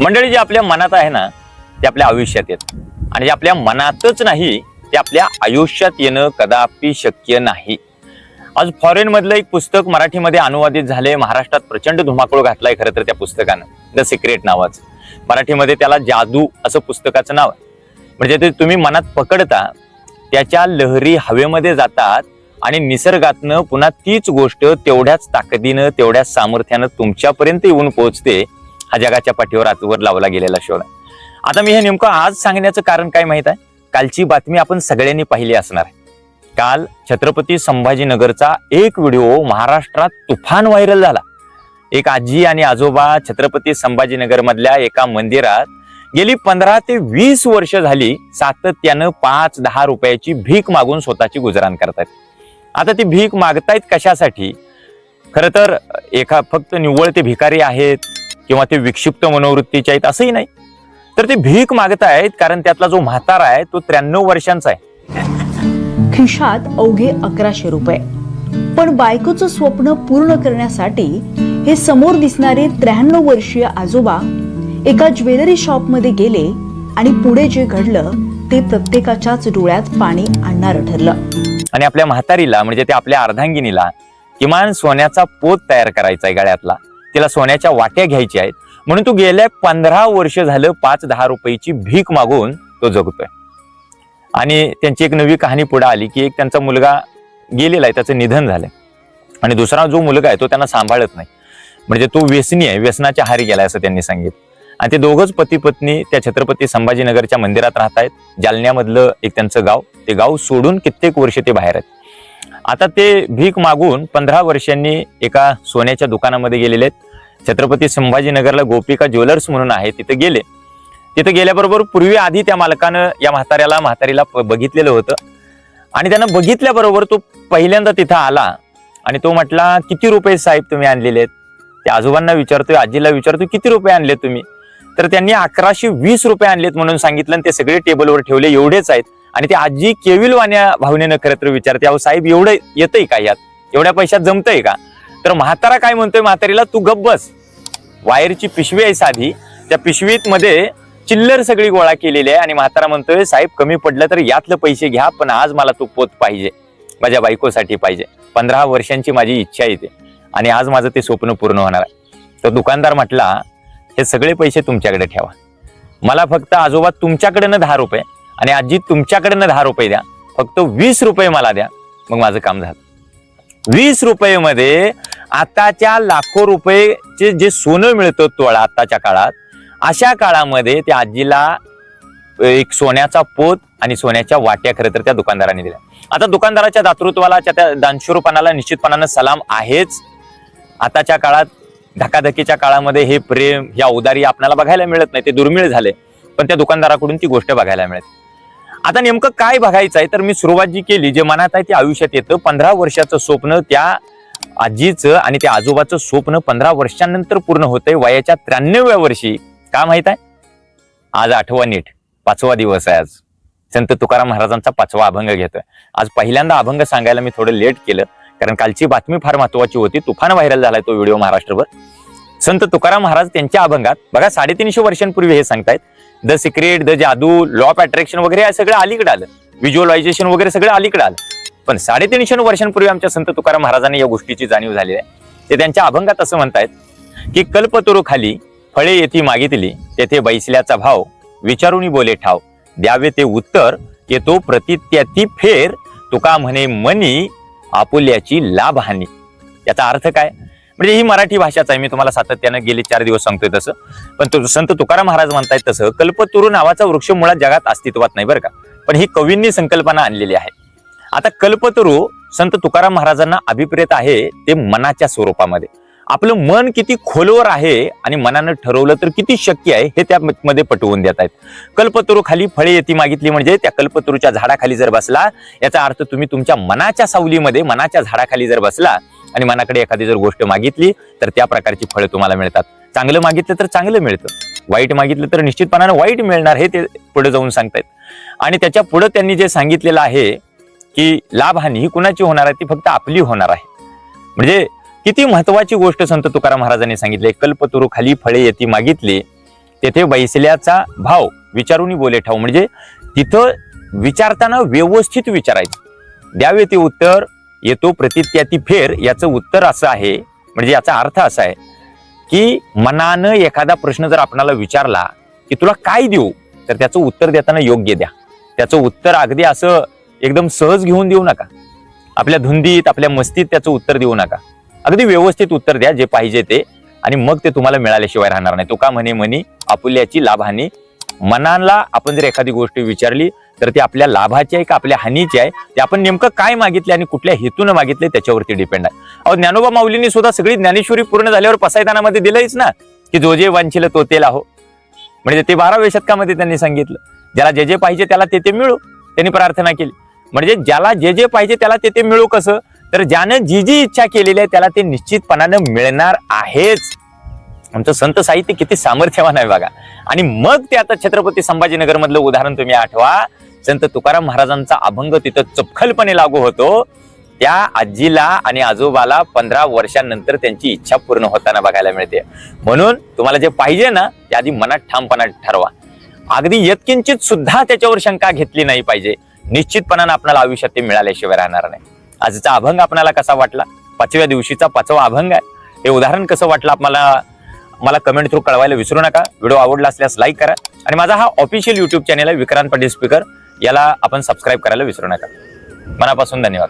मंडळी जे आपल्या मनात आहे ना ते आपल्या आयुष्यात येत. आणि जे आपल्या मनातच नाही ते आपल्या आयुष्यात येणं कदापि शक्य नाही. आज फॉरेन मधलं एक पुस्तक मराठीमध्ये अनुवादित झाले महाराष्ट्रात प्रचंड धुमाकूळ घातलाय खरं तर त्या पुस्तकानं. द सिक्रेट नावाचं. मराठीमध्ये त्याला जादू असं पुस्तकाचं नाव आहे. म्हणजे ते तुम्ही मनात पकडता त्याच्या लहरी हवेमध्ये जातात आणि निसर्गातनं पुन्हा तीच गोष्ट तेवढ्याच ताकदीनं तेवढ्याच सामर्थ्यानं तुमच्यापर्यंत येऊन पोहोचते हा जगाच्या पाठीवर आजवर लावला गेलेला शोध. आहे आता मी हे नेमकं आज सांगण्याचं कारण काय माहीत आहे? कालची बातमी आपण सगळ्यांनी पाहिली असणार आहे. काल छत्रपती संभाजीनगरचा एक व्हिडिओ महाराष्ट्रात तुफान व्हायरल झाला. एक आजी आणि आजोबा छत्रपती संभाजीनगर मधल्या एका मंदिरात गेली पंधरा ते वीस वर्ष झाली सातत्यानं पाच दहा रुपयाची भीक मागून स्वतःची गुजराण करतायत. आता ती भीक मागतायत कशासाठी? खरं तर एका फक्त निव्वळ ते भिकारी आहेत. किंवा ते विक्षिप्त मनोवृत्तीचे आहेत असंही नाही. तर ते भीक मागतायत कारण त्यातला जो म्हातारा आहे तो त्र्याण्णव वर्षांचा आहे. खिशात अवघे अकराशे रुपये. पण बायकोचं स्वप्न पूर्ण करण्यासाठी हे समोर दिसणारे त्र्याण्णव वर्षीय आजोबा एका ज्वेलरी शॉपमध्ये गेले आणि पुढे जे घडलं ते प्रत्येकाच्याच डोळ्यात पाणी आणणारं ठरलं. आणि आपल्या म्हातारीला म्हणजे त्या आपल्या अर्धांगिनीला किमान सोन्याचा पोत तयार करायचा आहे गळ्यातला. तिला सोन्याच्या वाट्या घ्यायच्या आहेत. म्हणून तो गेल्या पंधरा वर्ष झालं पाच दहा रुपयाची भीक मागून तो जगतोय. आणि त्यांची एक नवी कहाणी पुढे आली की एक त्यांचा मुलगा गेलेला आहे त्याचं निधन झालंय. आणि दुसरा जो मुलगा आहे तो त्यांना सांभाळत नाही. म्हणजे तो व्यसनी आहे व्यसनाच्या हारी गेलाय असं त्यांनी सांगितलं. आणि ते दोघंच पती पत्नी त्या छत्रपती संभाजीनगरच्या मंदिरात राहत आहेत जालन्यामधलं एक त्यांचं गाव ते गाव सोडून कित्येक वर्ष ते बाहेर आहेत. आता ते भीक मागून पंधरा वर्षांनी एका सोन्याच्या दुकानामध्ये गेलेले आहेत. छत्रपती संभाजीनगरला गोपिका ज्वेलर्स म्हणून आहे तिथे गेले. तिथे गेल्याबरोबर पूर्वी आधी त्या मालकानं या म्हाताऱ्याला म्हातारीला प- बघितलेलं होतं. आणि त्यानं बघितल्याबरोबर तो पहिल्यांदा तिथं आला आणि तो म्हटला किती रुपये साहेब तुम्ही आणलेले आहेत? त्या आजोबांना विचारतोय आजीला विचारतोय किती रुपये आणले तुम्ही? तर त्यांनी अकराशे वीस रुपये आणलेत म्हणून सांगितलं आणि ते सगळे टेबलवर ठेवले एवढेच आहेत. आणि ती आजी केविलवाण्या भावनेनं खरं तर विचारते अहो साहेब एवढं येतंय का यात? एवढ्या पैशात जमतंय का? तर म्हातारा काय म्हणतोय म्हातारीला तू गप्प बस. वायरची पिशवी आहे साधी. त्या पिशवीत मध्ये चिल्लर सगळी गोळा केलेली आहे आणि म्हातारा म्हणतोय साहेब कमी पडलं तर यातलं पैसे घ्या पण आज मला तो पोत पाहिजे. माझ्या बायकोसाठी पाहिजे. पंधरा वर्षांची माझी इच्छा आहे ते. आणि आज माझं ते स्वप्न पूर्ण होणार आहे. तर दुकानदार म्हटला हे सगळे पैसे तुमच्याकडे ठेवा. मला फक्त आजोबा तुमच्याकडनं दहा रुपये आणि आजी तुमच्याकडनं दहा रुपये द्या. फक्त वीस रुपये मला द्या. मग माझं काम झालं. वीस रुपये मध्ये आताच्या लाखो रुपयेचे जे सोनं मिळतं तोळा आताच्या काळात अशा काळामध्ये त्या आजीला एक सोन्याचा पोत आणि सोन्याच्या वाट्या खरं तर त्या दुकानदाराने दिल्या. आता दुकानदाराच्या दातृत्वाला त्या त्या दानशूरपणाला निश्चितपणानं सलाम आहेच. आताच्या काळात धकाधकीच्या काळामध्ये हे प्रेम या उदारी आपल्याला बघायला मिळत नाही ते दुर्मिळ झाले. पण त्या दुकानदाराकडून ती गोष्ट बघायला मिळते. आता नेमकं काय बघायचं आहे तर मी सुरुवात जी केली जे मनात आहे ते आयुष्यात येतं. पंधरा वर्षाचं स्वप्न त्या आजीचं आणि त्या आजोबाचं स्वप्न पंधरा वर्षांनंतर पूर्ण होतंय. वयाच्या त्र्याण्णव्या वर्षी. का माहीत आहे? आज आठवा नीट. पाचवा दिवस आहे आज. संत तुकाराम महाराजांचा पाचवा अभंग घेतोय. आज पहिल्यांदा अभंग सांगायला मी थोडं लेट केलं कारण कालची बातमी फार महत्वाची होती. तुफान व्हायरल झालाय तो व्हिडिओ महाराष्ट्रभर. संत तुकाराम महाराज त्यांच्या अभंगात बघा साडेतीनशे वर्षांपूर्वी हे सांगतायत द सिक्रेट द जादू लॉ ऑफ अट्रॅक्शन वगैरे हे सगळं अलीकडे आलं. व्हिज्युअलायझेशन वगैरे सगळं अलीकडे आलं. पण साडेतीनशे वर्षांपूर्वी आमच्या संत तुकाराम महाराजांनी या गोष्टीची जाणीव झाली आहे. ते त्यांच्या अभंगात असं म्हणतायत की कल्पतरू खाली फळे येथे मागितली तेथे बैसल्याचा भाव विचारुनी बोले ठाव. द्यावे ते उत्तर येतो प्रतित्याती फेर तुका म्हणे मनी आपुल्याची लाभहानी. याचा अर्थ काय? म्हणजे ही मराठी भाषाच आहे मी तुम्हाला सातत्यानं गेले चार दिवस सांगतोय तसं. पण संत तुकाराम महाराज म्हणतायत तसं कल्पतुरू नावाचा वृक्ष मुळात जगात अस्तित्वात नाही बरं का. पण ही कवींनी संकल्पना आणलेली आहे. आता कल्पतरू संत तुकाराम महाराजांना अभिप्रेत आहे ते मनाच्या स्वरूपामध्ये. आपलं मन किती खोलवर आहे आणि मनानं ठरवलं तर किती शक्य आहे हे त्यामध्ये पटवून देत आहेत. कल्पतरू खाली फळे येती मागितली म्हणजे त्या कल्पतरूच्या झाडाखाली जर बसला याचा अर्थ तुम्ही तुमच्या मनाच्या सावलीमध्ये मनाच्या झाडाखाली जर बसला आणि मनाकडे एखादी जर गोष्ट मागितली तर त्या प्रकारची फळं तुम्हाला मिळतात. चांगलं मागितलं तर चांगलं मिळतं. वाईट मागितलं तर निश्चितपणानं वाईट मिळणार हे ते पुढे जाऊन सांगतायत. आणि त्याच्या पुढं त्यांनी जे सांगितलेलं आहे की लाभहानी ही कुणाची होणार आहे? ती फक्त आपली होणार आहे. म्हणजे किती महत्वाची गोष्ट संत तुकाराम महाराजांनी सांगितली कल्पतुरु खाली फळे येती मागितली तेथे बैसल्याचा भाव विचारूनही बोले ठाऊ. म्हणजे तिथं विचारताना व्यवस्थित विचारायचं. द्यावे ते उत्तर येतो प्रतित्याती फेर याचं उत्तर असं आहे म्हणजे याचा अर्थ असा आहे की मनानं एखादा प्रश्न जर आपणाला विचारला की तुला काय देऊ तर त्याचं उत्तर देताना योग्य द्या. त्याचं उत्तर अगदी असं एकदम सहज घेऊन देऊ नका. आपल्या धुंदीत आपल्या मस्तीत त्याचं उत्तर देऊ नका. अगदी व्यवस्थित उत्तर द्या जे पाहिजे ते आणि मग ते तुम्हाला मिळाल्याशिवाय राहणार नाही. तो का म्हणे म्हणी आपुल्याची लाभहानी मनाला आपण जर एखादी गोष्ट विचारली तर ती आपल्या लाभाची आहे का आपल्या हानीची आहे? ते आपण नेमकं काय मागितले आणि कुठल्या हेतूनं मागितले त्याच्यावरती डिपेंड आहे. अहो ज्ञानोबा माऊलींनी सुद्धा सगळी ज्ञानेश्वरी पूर्ण झाल्यावर पसायदानामध्ये दिलंयच ना की जो जे वांछिल तो तेला हो म्हणजे ते बाराव्या शतकामध्ये त्यांनी सांगितलं. ज्याला जे जे पाहिजे त्याला ते ते मिळो त्यांनी प्रार्थना केली. म्हणजे ज्याला जे जे पाहिजे त्याला ते ते मिळो कसं? तर ज्यानं जी जी इच्छा केलेली आहे त्याला ते निश्चितपणानं मिळणार आहेच. आमचं संत साहित्य किती सामर्थ्यवान आहे बघा. आणि मग ते आता छत्रपती संभाजीनगरमधलं उदाहरण तुम्ही आठवा. संत तुकाराम महाराजांचा अभंग तिथं चपखलपणे लागू होतो. त्या आजीला आणि आजोबाला पंधरा वर्षांनंतर त्यांची इच्छा पूर्ण होताना बघायला मिळते. म्हणून तुम्हाला जे पाहिजे ना ते आधी मनात ठामपणा ठरवा. अगदी यत्किंचित सुद्धा त्याच्यावर शंका घेतली नाही पाहिजे. निश्चितपणानं आपल्याला आयुष्यात ते मिळाल्याशिवाय राहणार नाही. आजचा अभंग आपल्याला कसा वाटला? पाचव्या दिवशीचा पाचवा अभंग आहे. हे उदाहरण कसं वाटलं आपल्याला? मला कमेंट थ्रू कळवायला विसरू नका. व्हिडिओ आवडला असल्यास लाईक करा. आणि माझा हा ऑफिशियल युट्यूब चॅनल आहे विक्रांत पाटील स्पीकर याला आपण सबस्क्राईब करायला विसरू नका. मनापासून धन्यवाद.